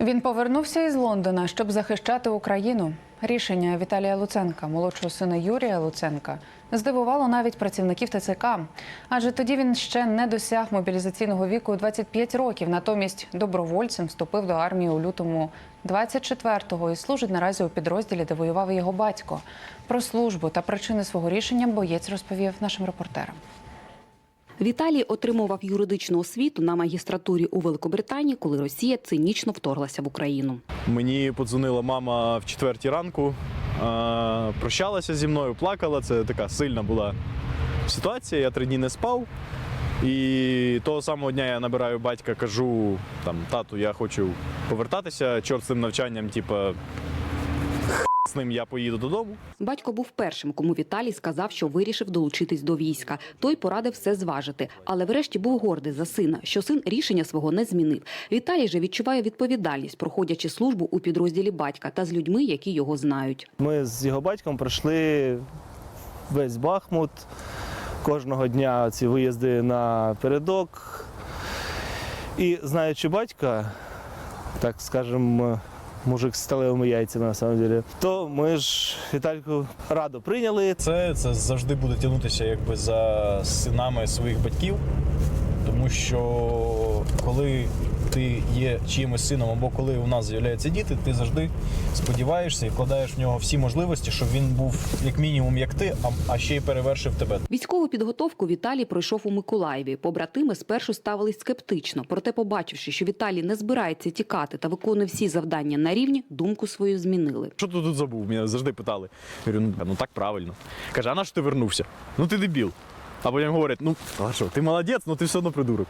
Він повернувся із Лондона, щоб захищати Україну. Рішення Віталія Луценка, молодшого сина Юрія Луценка, здивувало навіть працівників ТЦК. Адже тоді він ще не досяг мобілізаційного віку у 25 років. Натомість добровольцем вступив до армії у лютому 24-го і служить наразі у підрозділі, де воював його батько. Про службу та причини свого рішення боєць розповів нашим репортерам. Віталій отримував юридичну освіту на магістратурі у Великобританії, коли Росія цинічно вторглася в Україну. Мені подзвонила мама в четвертій ранку, прощалася зі мною, плакала. Це така сильна була ситуація. Я три дні не спав. І того самого дня я набираю батька, кажу: там, тату, я хочу повертатися, чорт з цим навчанням, типа «Х** з ним я поїду додому. Батько був першим, кому Віталій сказав, що вирішив долучитись до війська. Той порадив все зважити, але врешті був гордий за сина, що син рішення свого не змінив. Віталій же відчуває відповідальність, проходячи службу у підрозділі батька та з людьми, які його знають. Ми з його батьком пройшли весь Бахмут. Кожного дня ці виїзди на передок. І знаючи батька, так скажемо, мужик з сталевими яйцями на самом деле, то ми ж Вітальку радо прийняли. Це, це завжди буде тягнутися якби за синами своїх батьків, тому що коли ти є чиїмось сином або коли у нас з'являються діти, ти завжди сподіваєшся і вкладаєш в нього всі можливості, щоб він був як мінімум як ти, а, а ще й перевершив тебе. Військову підготовку Віталій пройшов у Миколаєві. Побратими спершу ставились скептично, проте, побачивши, що Віталій не збирається тікати та виконує всі завдання на рівні, думку свою змінили. Що ти тут забув? Мене завжди питали. Я говорю, ну, ну так правильно. Каже, а на що ти вернувся? Ну ти дебіл. А потім говорять, ну що, ти молодець, ну ти все одно придурок.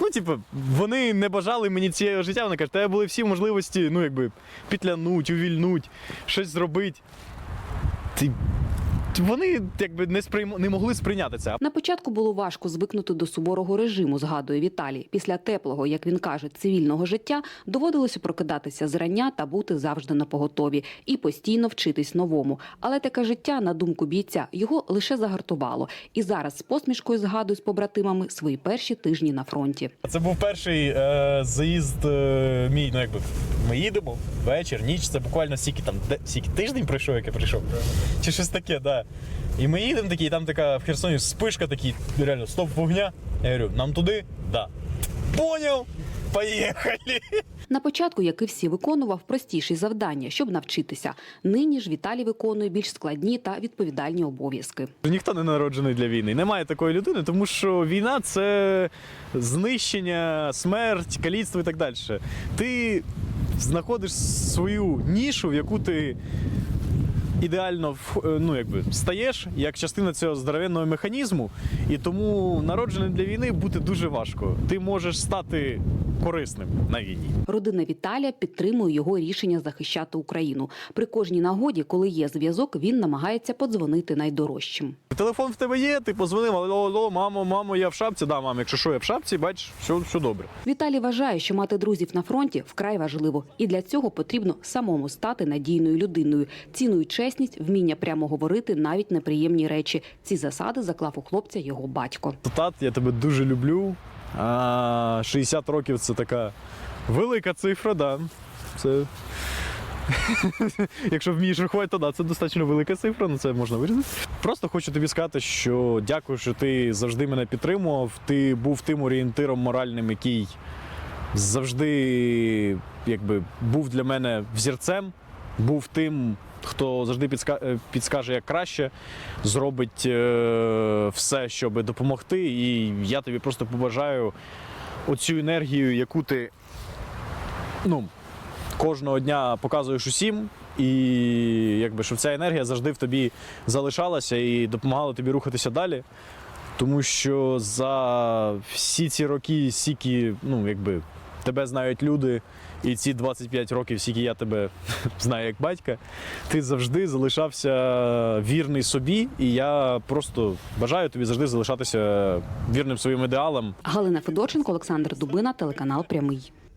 Ну, типу, вони не бажали мені цієї життя. Вони кажуть, тебе були всі можливості, ну якби пітлянуть, увільнуть, щось зробити. Ти... Вони якби не сприйм... не могли сприйняти це. На початку було важко звикнути до суворого режиму, згадує Віталій. Після теплого, як він каже, цивільного життя доводилося прокидатися зрання та бути завжди на поготові і постійно вчитись новому. Але таке життя, на думку бійця, його лише загартувало. І зараз з посмішкою згадує з побратимами свої перші тижні на фронті. Це був перший е, заїзд е, мій. Ну якби ми їдемо вечір, ніч. Це буквально стільки там де, стільки тиждень пройшов, як я прийшов. Чи щось таке, да. І ми їдемо такі, і там така в Херсоні спишка такий, реально, стоп вогня. Я говорю, нам туди? Да. Поняв? Поїхали. На початку, як і всі, виконував простіші завдання, щоб навчитися. Нині ж Віталій виконує більш складні та відповідальні обов'язки. Ніхто не народжений для війни. Немає такої людини, тому що війна це знищення, смерть, каліцтво і так далі. Ти знаходиш свою нішу, в яку ти ідеально е, ну, якби, стаєш як частина цього здоровенного механізму, і тому народженим для війни бути дуже важко. Ти можеш стати корисним на війні. Родина Віталія підтримує його рішення захищати Україну. При кожній нагоді, коли є зв'язок, він намагається подзвонити найдорожчим. Телефон в тебе є, ти позвонив, алло, алло, мамо, мамо, я в шапці. Да, мам, якщо що, я в шапці, бачиш, все, все добре. Віталій вважає, що мати друзів на фронті вкрай важливо, і для цього потрібно самому стати надійною людиною. Цінує чесність, вміння прямо говорити навіть неприємні речі. Ці засади заклав у хлопця його батько. Тат, я тебе дуже люблю. 60 років це така велика цифра, да. Це. Якщо вмієш рахувати, то да, це достатньо велика цифра, ну це можна вирізати. Просто хочу тобі сказати, що дякую, що ти завжди мене підтримував. Ти був тим орієнтиром моральним, який завжди якби, був для мене взірцем, був тим, хто завжди е, підскаже, як краще, зробить е, все, щоб допомогти. І я тобі просто побажаю оцю енергію, яку ти ну, кожного дня показуєш усім. І якби щоб ця енергія завжди в тобі залишалася і допомагала тобі рухатися далі. Тому що за всі ці роки, скільки, ну, якби, тебе знають люди, і ці 25 років, скільки я тебе знаю як батька, ти завжди залишався вірний собі, і я просто бажаю тобі завжди залишатися вірним своїм ідеалам. Галина Федорченко, Олександр Дубина, телеканал Прямий.